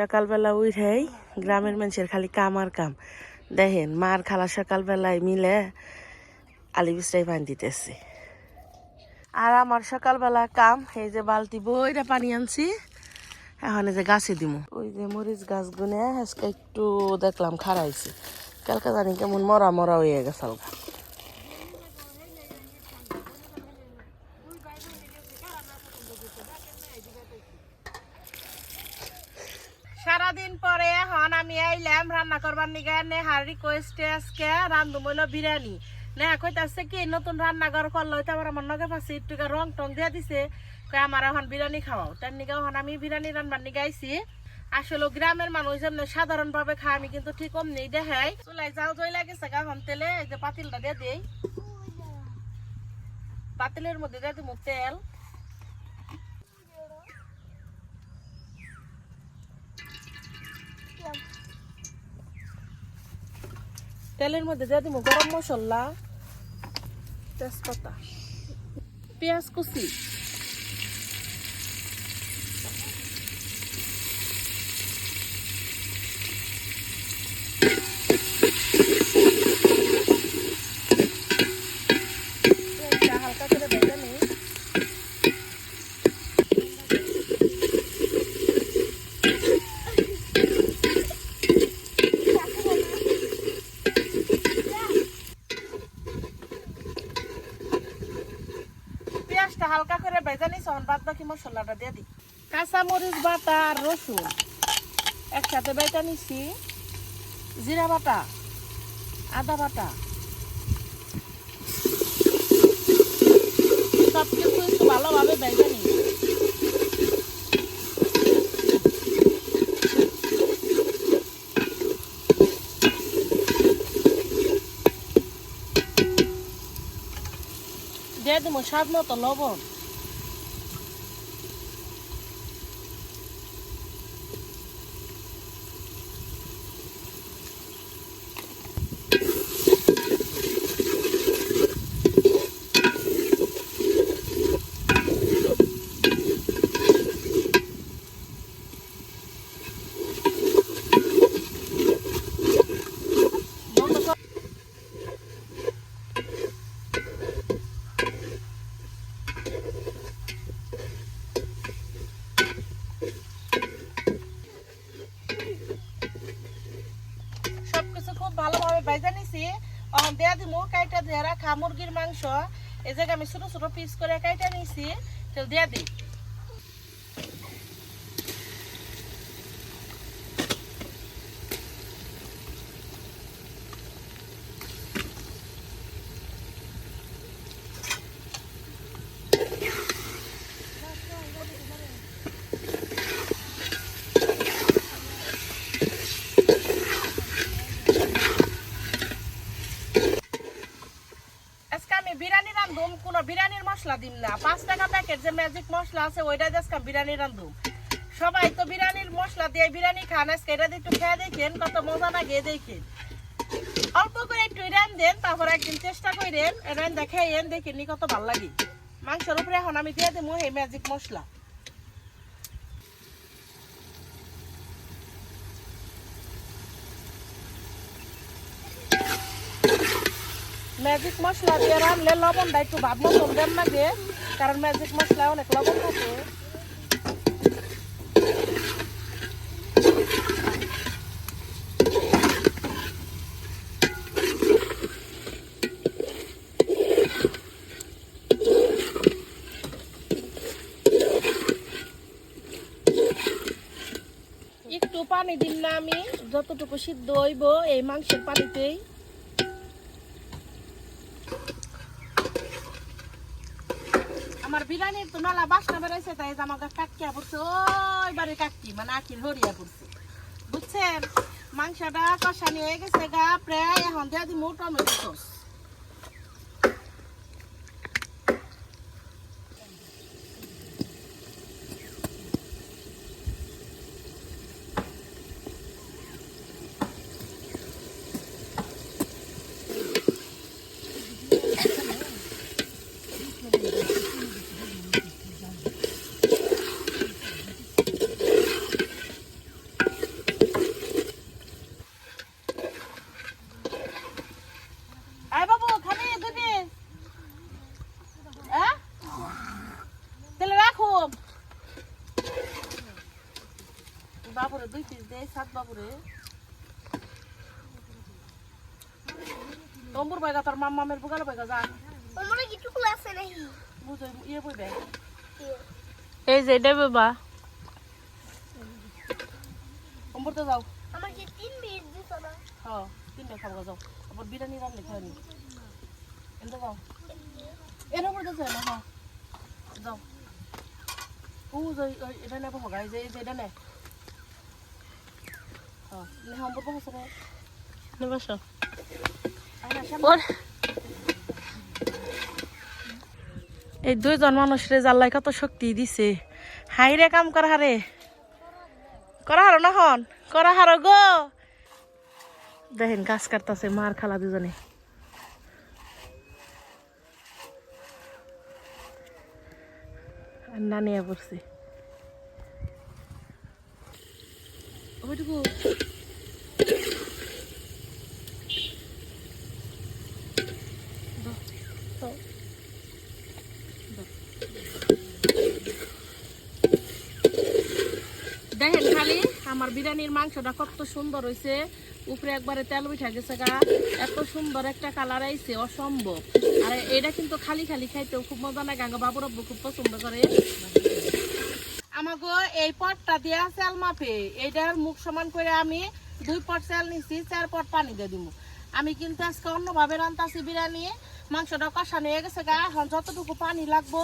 সকালবেলা উঠেই গ্রামের মানুষের খালি কাম আর কাম। দেখেন, মার খালা সকালবেলায় মিলে আলি বিছরাই পানি দিতেছে। আর আমার সকালবেলা কাম, এই যে বালতি বইটা পানি আনছি, এখন যে গাছে দিমু। ওই যে মরিচ গাছ গুনে আজকে একটু দেখলাম খারাইছে কালকে জানি কেমন মরা মরা হয়ে গেছে সারাদিন পরে এখন আমি আইলাম রান্না নিগে নেহার রিকোয়েস্টে আজকে রান্ধু মইল বিরিয়ানি নেহা কইতাছে কি, নতুন রান্নাঘর করল তো আমার আমার নগে পাশে একটু রং টং দিয়ে দিছে কই আমার এখন বিরিয়ানি খাওয়াও তার নিগে এখন আমি বিরিয়ানি রান্নার নিগে আইছি আসলে গ্রামের মানুষ সাধারণ ভাবে খায়, আমি কিন্তু ঠিক কম নেই দেখাই চুলাই যাও জয় লাগেছে এখন তেলে, এই যে পাতিলটা দিয়ে দেই পাতিলের মধ্যে দিয়ে দিব তেল। তেলের মধ্যে দিয়ে দিব গরম মশলা। তেজপাতা। পেঁয়াজ কুচি। হালকা করে ভেজে নিই পেঁয়াজটা হালকা করে ভেজে নিই তখন বাদ বাকি মশলাটা দিয়ে দিই। কাঁচা মরিচ বাটা আর রসুন। একসাথে বেটা নিছি। জিরা বাটা, আদা বাটা। সব ভালোভাবে ভেজে নিই। দিয়ে দিব স্বাদ মতো লবণ বন্ধ কর। সবকিছু খুব ভালোভাবে ভেজে নিছি এখন দেয়া দিমু কাইটা দিয়ে রাখা মুরগির মাংস এই জায়গায় আমি ছোট ছোট পিস করে কাইটা নিছি তো দিয়া দিই আজকে আমি বিরিয়ানি রান্ধুম কোনো বিরিয়ানির মশলা দিম না। পাঁচ টাকা প্যাকেট যে ম্যাজিক মশলা আছে, ওইটা আজকে বিরিয়ানি রান্ধুম সবাই তো বিরিয়ানির মশলা দিয়ে বিরিয়ানি খান, আজকে এটা একটু খেয়ে দেখেন, কত মজা লাগে দেখেন। অল্প করে একটু রান দেন তারপর একদিন চেষ্টা করেন রান দেখেন দেখেন নি কত ভালো লাগে। মাংসের উপরে এখন আমি দিয়ে দেবো এই ম্যাজিক মশলা। ম্যাজিক মশলা দিয়ে রান্নলে লবণটা একটু ভাব মতন দেন লাগে কারণ ম্যাজিক মশলা অনেক লবণ থাকে। একটু পানি দিন না আমি, যতটুকু সিদ্ধ হইব এই মাংসের পানিতেই। আমার বিরিয়ানির তো নালা বাসনা বেড়াইছে তাই আমাকে কাকিয়া পড়ছে ওই বাড়ি কাকি মানে আখির হরিয়া পড়ছে বুঝছেন? মাংসটা কষা নিয়ে গেছে গা, প্রায় এখন দিয়ে দিমু টমেটো সস। দেয় সাত বাবুরে। তম্বুর বাইগা তোর মাম্মামের বুগালে বাইগা যা। তোমরা কি টুকুল আছে নাকি? বুঝো ইয়ে বইবে। এই যে এটা বাবা তম্বুর তো যাও। আমার যে তিন মিনিট দিত না হ্যাঁ তিনটা খাব যাও। আবার বিরিয়ানি রান্না খাওয়া নি। এনতে যাও। এর উপর তো যায় না হ্যাঁ। যাও। ও যাই এটা নেব হগাই যে যে এটা নে। হ্যাঁ নে হাম্বুর বসে রে এই দুইজন মানুষরে জাল্লাই কত শক্তি দিছে। হাই রে কাম করা হারে করা হারো না হন? করা হারো গো। দেখেন গাছ কাটতাছে মার খালা দুজনে। আর না নিয়ে পড়ছে ওইটুকু দেখেন খালি, আমার বিরিয়ানির মাংসটা কত সুন্দর হয়েছে উপরে একবারে তেল উঠা গেছে গা। এত সুন্দর একটা কালার আইছে, অসম্ভব। আর এটা কিন্তু খালি খালি খাইতেও খুব মজা লাগে বাবুর আব্বু খুব পছন্দ করে। আমাগো এই পটটা দিয়া চাল মাপে। এইটার মুখ সমান করে আমি দুই পট চাল নিছি, চার পট পানি দিয়ে দিব আমি কিন্তু আজকে অন্যভাবে রান্তাছি বিরিয়ানি। মাংসটা কষা নিয়ে গেছে গা। এখন যতটুকু পানি লাগবো,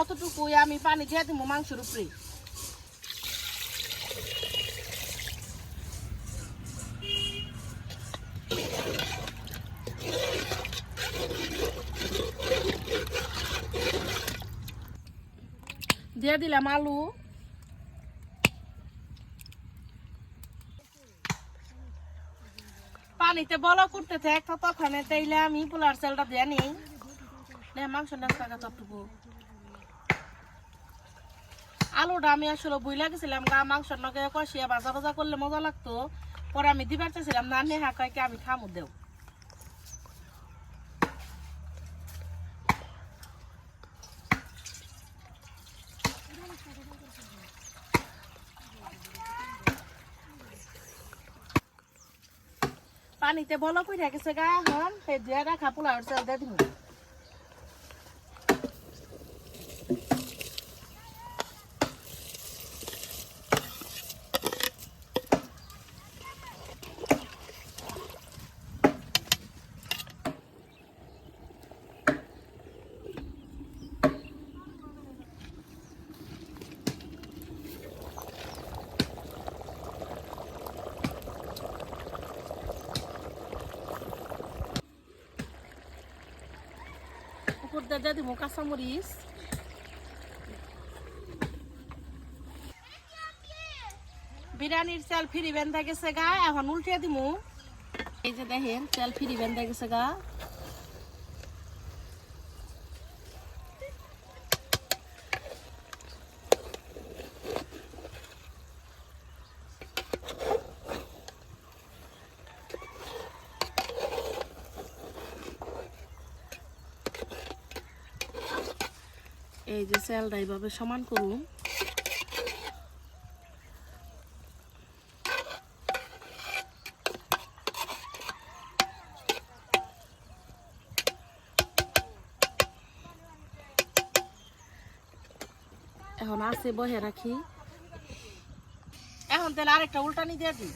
অতটুকুই আমি পানি দিয়ে দিব মাংসের উপরে। দিয়ে দিলাম আলু। পানিতে বল করতে থাক ততক্ষণে তাইলে আমি পোলার চালটা দিয়ে নেই। মাংস নাস্তা ততটুকু। আলুটা আমি আসলে বই গেছিলাম গা মাংস নগে কষিয়া ভাজা ভাজা করলে মজা লাগতো। পরে আমি দিবার চাইছিলাম, না, নেহা কয়েকে আমি খামু, দেও। পানিতে বলো কই গেছে গা এখন সেই দিয়ে রাখা পোলাওর চাল দিয়ে দিব উপর দিয়ে দিব কাঁচামরিচ বিরিয়ানির চাল ফিরি বেঁধা গেছে গা, এখন উল্টে দিমু। এই যে দেখেন, চাল ফিরি বেঁধা গেছে গা। এই যে চালটা এইভাবে সমান করুন। এখন আছে বহে রাখি। এখন তাহলে আরেকটা উল্টানি দিয়ে দিই।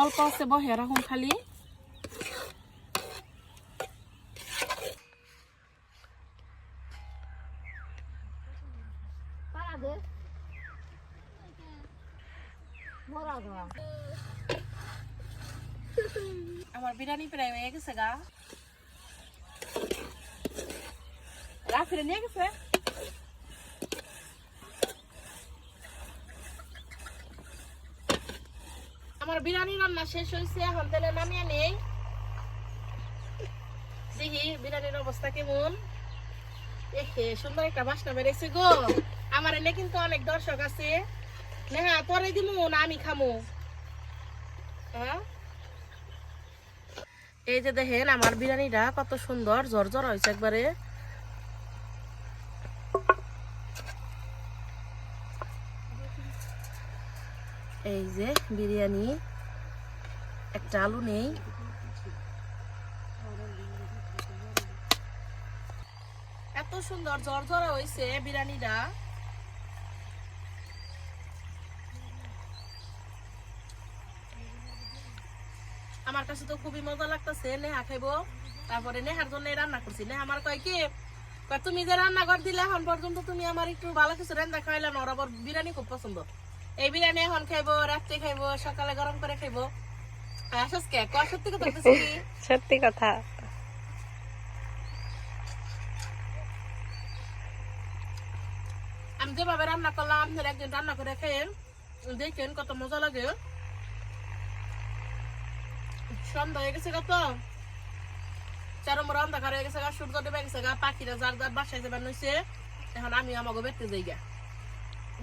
অল্প আছে বহে রাখুন খালি। আমার বিরিয়ানি প্রায় হয়ে গেছে গা। রাফিরে নিয়ে গেছে? বিরিয়ানি রান্না শেষ হয়েছে এখন তেলে নামিয়ে নেই। দেখি বিরিয়ানির অবস্থা কেমন? এহে, সুন্দর একটা বাসনা বেড়েছে গো। আমার এনে কিন্তু অনেক দর্শক আছে। নেহা তোরে দিমু না আমি খামু? হ্যাঁ? এই যে দেখেন, আমার বিরিয়ানিটা কত সুন্দর, ঝরঝর হয়েছে একবারে। এই যে বিরিয়ানি। একটা আলু নেই। এত সুন্দর ঝরঝরা হয়েছে বিরিয়ানিটা। আমার কাছে তো খুবই মজা লাগতেছে, নেহা খাইবো। তারপরে নেহার জন্য রান্না করছি। নেহা আমার কয় কি তুমি যে রান্না কর দিলে এখন পর্যন্ত তুমি আমার একটু ভালো কিছু রান্না খাইলে না, ওর আবার বিরিয়ানি খুব পছন্দ। এই বিরিয়ানি এখন খাইবো, রাত্রে খাইবো, সকালে গরম করে খাইবো। সত্যি কথা বলতেছি কি? সত্যি কথা। আমি যেভাবে রান্না করলাম আপনার একদিন রান্না করে খেয়ে দেখেন কত মজা লাগে। সন্ধ্যা হয়ে গেছে কত চারো মোড় অন্ধকার হয়ে গেছে গা সূর্য ডুবে গেছে গা পাখিরা যার যার বাসায় যাবার নইছে। এখন আমি আমাকে বেরতে যাই গা।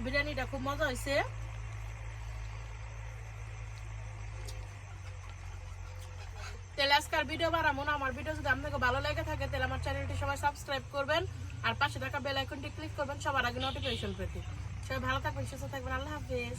বিরিয়ানিটা খুব মজা হয়েছে তাহলে আজকাল ভিডিও বানাবো না আমার ভিডিও যদি আপনাকে ভালো লেগে থাকে, তাহলে আমার চ্যানেলটি সবাই সাবস্ক্রাইব করবেন। আর পাশে থাকা বেল আইকনটি ক্লিক করবেন, সবার আগে নোটিফিকেশন পেতে। সবাই ভালো থাকবেন, সুস্থ থাকবেন, আল্লাহ হাফিজ।